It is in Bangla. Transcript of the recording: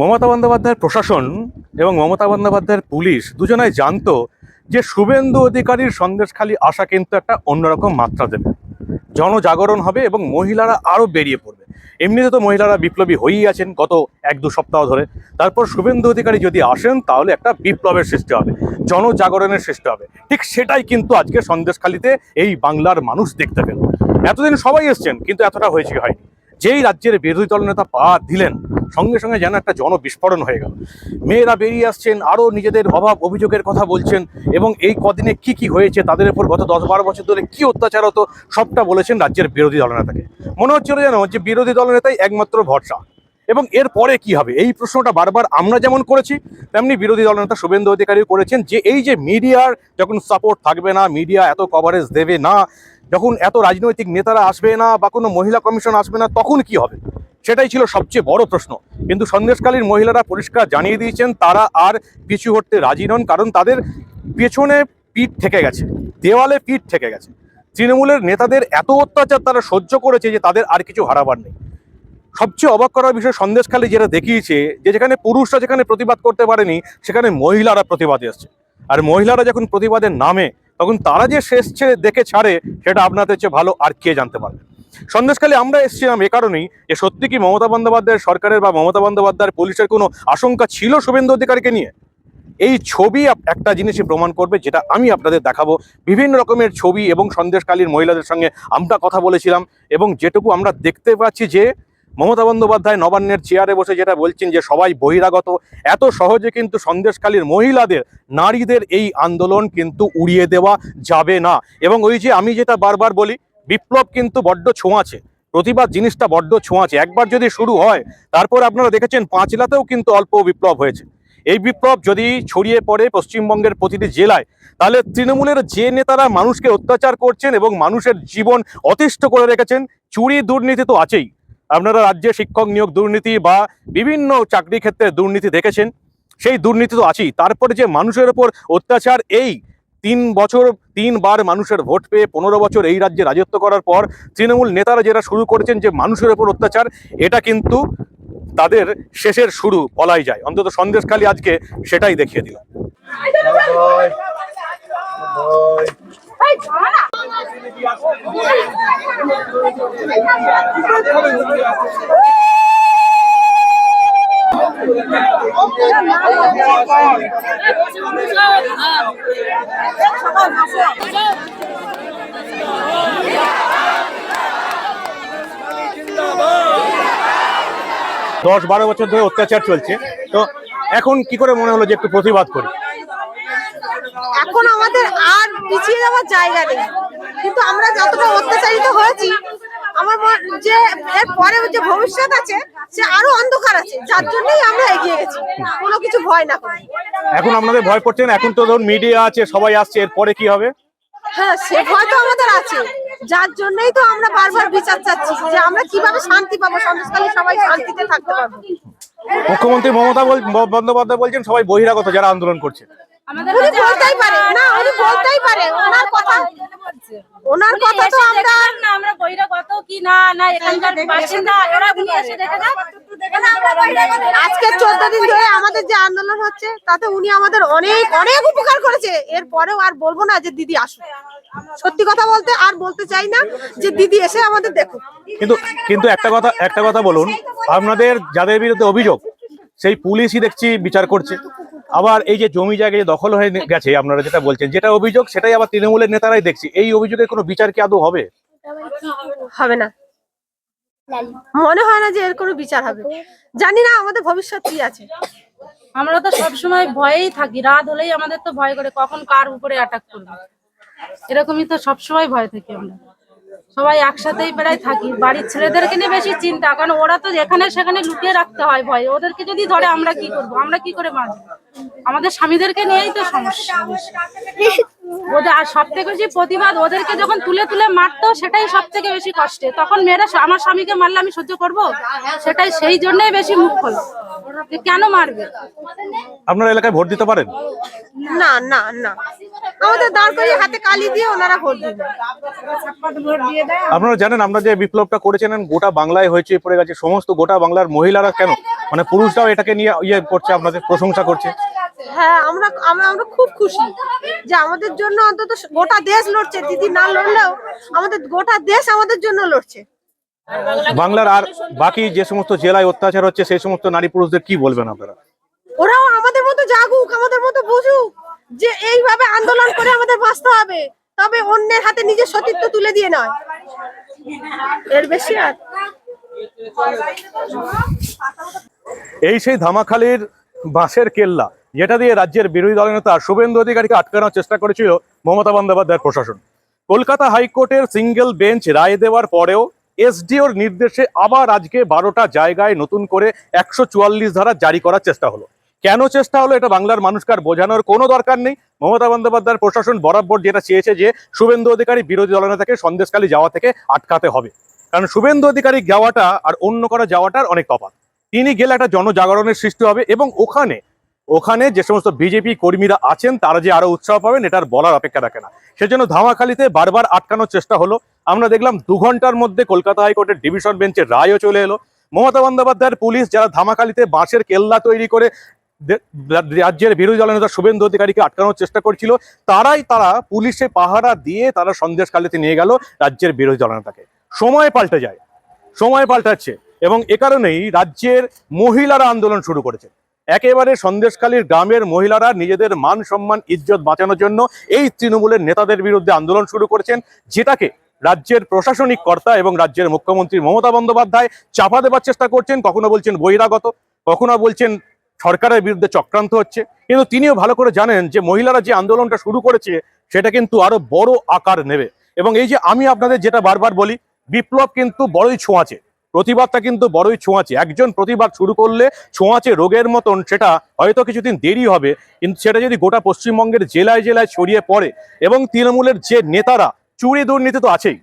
মমতা বন্দ্যোপাধ্যায়ের প্রশাসন এবং মমতা বন্দ্যোপাধ্যায়ের পুলিশ দুজনাই জানতো যে শুভেন্দু অধিকারীর সন্দেশখালী আসা কিন্তু একটা অন্যরকম মাত্রা দেবে। জনজাগরণ হবে এবং মহিলারা আরও বেরিয়ে পড়বে। এমনিতে তো মহিলারা বিপ্লবী হয়েই আছেন গত এক দু সপ্তাহ ধরে। তারপর শুভেন্দু অধিকারী যদি আসেন, তাহলে একটা বিপ্লবের সৃষ্টি হবে, জনজাগরণের সৃষ্টি হবে। ঠিক সেটাই কিন্তু আজকে সন্দেশখালীতে এই বাংলার মানুষ দেখতে পেল। এতদিন সবাই এসছেন, কিন্তু এতটা হয়েছে হয়নি। যেই রাজ্যের বিরোধী দল নেতা পা দিলেন, সঙ্গে সঙ্গে যেন একটা জনবিস্ফোরণ হয়ে গেল। মেয়েরা বেরিয়ে আসছেন, আরও নিজেদের অভাব অভিযোগের কথা বলছেন, এবং এই কদিনে কি কি হয়েছে তাদের উপর গত দশ বারো বছর ধরে কি অত্যাচার হতো, সবটা বলেছেন রাজ্যের বিরোধী দলনেতাকে। মনে হচ্ছিল যেন যে বিরোধী দলনেতাই একমাত্র ভরসা। এবং এর পরে কি হবে? এই প্রশ্নটা বারবার আমরা যেমন করেছি, তেমনি বিরোধী দলনেতা শুভেন্দু অধিকারীও করেছেন যে, এই যে মিডিয়ার যখন সাপোর্ট থাকবে না মিডিয়া এত কভারেজ দেবে না যখন এত রাজনৈতিক নেতারা আসবে না বা কোনো মহিলা কমিশন আসবে না, তখন কি হবে? সেটাই ছিল সবচেয়ে বড় প্রশ্ন। কিন্তু সন্দেশকালীন মহিলারা পরিষ্কার জানিয়ে দিয়েছেন, তারা আর পিছু হটতে রাজি নন, কারণ তাদের পেছনে পিঠ থেকে গেছে, দেওয়ালে পিঠ থেকে গেছে। তৃণমূলের নেতাদের এত অত্যাচার তারা সহ্য করেছে যে তাদের আর কিছু হারাবার নেই। সবচেয়ে অবাক করার বিষয় সন্দেশখালী যেটা দেখিয়েছে, যে যেখানে পুরুষরা যেখানে প্রতিবাদ করতে পারেনি, সেখানে মহিলারা প্রতিবাদে এসছে। আর মহিলারা যখন প্রতিবাদের নামে তখন তারা যে শেষ ছেড়ে দেখে ছাড়ে, সেটা আপনাদের চেয়ে ভালো আর কে জানতে পারবে? সন্দেশখালী আমরা এসেছিলাম এ কারণেই যে সত্যি কি মমতা বন্দ্যোপাধ্যায়ের সরকারের বা মমতা বন্দ্যোপাধ্যায়ের পুলিশের কোনো আশঙ্কা ছিল শুভেন্দু অধিকারীকে নিয়ে? এই ছবি একটা জিনিসই প্রমাণ করবে, যেটা আমি আপনাদের দেখাবো। বিভিন্ন রকমের ছবি এবং সন্দেশকালীর মহিলাদের সঙ্গে আমরা কথা বলেছিলাম এবং যেটুকু আমরা দেখতে পাচ্ছি যে মমতা বন্দ্যোপাধ্যায় নবান্নের চেয়ারে বসে যেটা বলছেন যে সবাই বহিরাগত, এত সহজে কিন্তু সন্দেশকালীর মহিলাদের, নারীদের এই আন্দোলন কিন্তু উড়িয়ে দেওয়া যাবে না। এবং ওই যে আমি যেটা বারবার বলি, বিপ্লব কিন্তু বড্ড ছোঁয়াছে প্রতিবাদ জিনিসটা বড্ড ছোঁয়াছে একবার যদি শুরু হয়, তারপর আপনারা দেখেছেন পাঁচলাতেও কিন্তু অল্প বিপ্লব হয়েছে। এই বিপ্লব যদি ছড়িয়ে পড়ে পশ্চিমবঙ্গের প্রতিটি জেলায়, তাহলে তৃণমূলের যে নেতারা মানুষকে অত্যাচার করছেন এবং মানুষের জীবন অতিষ্ঠ করে রেখেছেন, চুরি দুর্নীতি তো আছেই। আপনারা রাজ্যে শিক্ষক নিয়োগ দুর্নীতি বা বিভিন্ন চাকরি ক্ষেত্রে দুর্নীতি দেখেছেন, সেই দুর্নীতি তো আছেই। তারপরে যে মানুষের ওপর অত্যাচার, এই তিন বছর, তিনবার মানুষের ভোট পেয়ে পনেরো বছর এই রাজ্যে রাজত্ব করার পর তৃণমূল নেতারা যেটা শুরু করেছেন যে মানুষের ওপর অত্যাচার, এটা কিন্তু তাদের শেষের শুরু, বলাই যায়। অন্তত সন্দেশখালী আজকে সেটাই দেখিয়ে দিল। দশ বারো বছর ধরে অত্যাচার চলছে। তো এখন কি করে মনে হলো যে একটু প্রতিবাদ করি? এখন আমাদের আর পিছিয়ে যাওয়ার জায়গা নেই। কিন্তু আমরা যতটা অত্যাচারিত হয়েছি আমার যে এর পরে যে ভবিষ্যৎ আছে সে আরও অন্ধকার আছে। যার জন্যই আমরা এগিয়ে গেছি। কোনো কিছু ভয় না এখন আপনাদের ভয় করছেন এখন তো ধরুন মিডিয়া আছে সবাই আসছে এরপরে কি হবে? হ্যাঁ সে ভয় তো আমাদের আছে। যার জন্যই তো আমরা বারবার বিচার চাচ্ছি যে আমরা কীভাবে শান্তি পাবো? সন্দেশকালী সবাই শান্তিতে থাকতে পারব। মুখ্যমন্ত্রী মমতা বন্দ্যোপাধ্যায় বলছেন সবাই বহিরাগত যারা আন্দোলন করছে। আমাদের উনি বলতেই পারে। না উনি বলতেই পারে। ওনার কথা ওনার কথা তো এসে আমরা দেখে না আমরা বহিরাগত কি না না এখানকার বাসিন্দা ওরা উনি এসে দেখে যান। আজকে চোদ্দ দিন ধরে আমাদের যে আন্দোলন হচ্ছে তাতে উনি আমাদের অনেক অনেক উপকার করেছে। এরপরেও আর বলব না যে দিদি আসুন সত্যি কথা বলতে আর বলতে চাই না যে দিদি এসে আমাদের দেখুন কিন্তু কিন্তু একটা কথা একটা কথা বলুন। আপনাদের যাদের বিরুদ্ধে অভিযোগ সেই পুলিশই দেখছি বিচার করছে। আবার এই যে জমি জায়গা যে দখল হয়ে গেছে আপনারা যেটা বলছেন যেটা অভিযোগ সেটাই আবার তৃণমূলের নেতারাই দেখছি। এই অভিযোগের কোনো বিচার কি আদৌ হবে? হবে না। মনে হয় না যে এর কোনো বিচার হবে। জানি না আমাদের ভবিষ্যৎ কি আছে। আমরা তো সবসময় ভয়েই থাকি রাত হলেই আমাদের তো ভয় করে কখন কার উপরে অ্যাটাক করবে। এরকমই তো সবসময় ভয় থাকি আমরা। সবাই একসাথেই প্রায় থাকি। বাড়ির ছেলেদেরকে নিয়ে বেশি চিন্তা কারণ ওরা তো এখানে সেখানে লুকিয়ে রাখতে হয় ভয়। ওদেরকে যদি ধরে আমরা কি করব? আমরা কি করে বাঁচবো? আমাদের স্বামীদেরকে নিয়েই তো সমস্যা। ওদের আর সব থেকে বেশি প্রতিবাদ ওদেরকে যখন তুলে তুলে মারতো সেটাই সব থেকে বেশি কষ্টে। তখন মেয়েরা আমার স্বামীকে মারলে আমি সহ্য করব? সেটাই সেই জন্যই বেশি মুখ খোলো। কেন মারবে? আপনারা এলাকায় ভোট দিতে পারেন? না না না। আমাদের দাঁড় করিয়ে হাতে কালি দিয়ে ওনারা ভোট দিবে আপনারা জানেন আমরা যে বিপ্লবটা করেছিলেন গোটা বাংলায় হয়েছে পড়ে গেছে সমস্ত গোটা বাংলার মহিলারা কেন? মানে পুরুষরাও এটাকে নিয়ে ইয়ে করছে আপনাদের প্রশংসা করছে। হ্যাঁ আমরা আমরা আমরা খুব খুশি যে আমাদের জন্য অন্তত গোটা দেশ লড়ছে। দিদি না লড়লেও আমাদের গোটা দেশ আমাদের জন্য লড়ছে। বাংলার আর বাকি যে সমস্ত জেলায় অত্যাচার হচ্ছে সেই সমস্ত নারী পুরুষদের কি বলবেন আপনারা? ওরাও আমাদের মতো জাগুক আমাদের মতো বুঝুক। যে এইভাবে আন্দোলন করে আমাদের বাঁচতে হবে, তবে অন্যের হাতে নিজের সতীত্ব তুলে দিয়ে নয়। এর বেশি আর। এই সেই ধামাখালির বাঁশের কেল্লা, যেটা দিয়ে রাজ্যের বিরোধী দলের নেতা শুভেন্দু অধিকারীকে আটকানোর চেষ্টা করেছিল মমতা বন্দ্যোপাধ্যায়ের প্রশাসন। কলকাতা হাইকোর্টের সিঙ্গেল বেঞ্চ রায় দেওয়ার পরেও এসডিওর নির্দেশে আবার আজকে বারোটা জায়গায় নতুন করে একশো চুয়াল্লিশ ধারা জারি করার চেষ্টা হলো। কেন চেষ্টা হলো এটা বাংলার মানুষকে আর বোঝানোর কোনো দরকার নেই। মমতা বন্দ্যোপাধ্যায়ের প্রশাসন বরাবর যেটা চেয়েছে যে শুভেন্দু অধিকারী বিরোধী দলনেতাকে সন্দেশকালী যাওয়া থেকে আটকাতে হবে। কারণ শুভেন্দু অধিকারী যাওয়াটা আর অন্য করা যাওয়াটার অনেক তফাৎ। তিনি গেলে একটা জনজাগরণের সৃষ্টি হবে এবং ওখানে ওখানে যে সমস্ত বিজেপি কর্মীরা আছেন তারা যে আরও উৎসাহ পাবেন এটার বলার অপেক্ষা রাখে না। সেজন্য ধামাখালিতে বারবার আটকানোর চেষ্টা হলো। আমরা দেখলাম দু ঘণ্টার মধ্যে কলকাতা হাইকোর্টের ডিভিশন বেঞ্চের রায়ও চলে এলো। মমতা বন্দ্যোপাধ্যায়ের পুলিশ যারা ধামাখালিতে বাঁশের কেল্লা তৈরি করে রাজ্যের বিরোধী দলনেতা শুভেন্দু অধিকারীকে আটকানোর চেষ্টা করছিল। তারাই তারা পুলিশে পাহারা দিয়ে তারা সন্দেশখালিতে নিয়ে গেল রাজ্যের বিরোধী দলনেতাকে সময় পাল্টে যায়। সময় পাল্টাচ্ছে এবং এ কারণেই রাজ্যের মহিলারা আন্দোলন শুরু করেছে। একেবারে সন্দেশকালীর গ্রামের মহিলারা নিজেদের মান সম্মান, ইজ্জত বাঁচানোর জন্য এই তৃণমূলের নেতাদের বিরুদ্ধে আন্দোলন শুরু করেছেন, যেটাকে রাজ্যের প্রশাসনিক কর্তা এবং রাজ্যের মুখ্যমন্ত্রী মমতা বন্দ্যোপাধ্যায় চাপা দেওয়ার চেষ্টা করছেন। কখনো বলছেন বহিরাগত, কখনো বলছেন সরকারের বিরুদ্ধে চক্রান্ত হচ্ছে। কিন্তু তিনিও ভালো করে জানেন যে মহিলারা যে আন্দোলনটা শুরু করেছে, সেটা কিন্তু আরও বড় আকার নেবে। এবং এই যে আমি আপনাদের যেটা বারবার বলি, বিপ্লব কিন্তু বড়ই ছোঁয়াচে। প্রতিবাদটা কিন্তু বড়ই ছোঁয়াচে। একজন প্রতিবাদ শুরু করলে ছোঁয়াচে রোগের মতন সেটা হয়তো কিছুদিন দেরি হবে, কিন্তু সেটা যদি গোটা পশ্চিমবঙ্গের জেলায় জেলায় ছড়িয়ে পড়ে, এবং তৃণমূলের যে নেতারা, চুরি দুর্নীতি তো আছেই।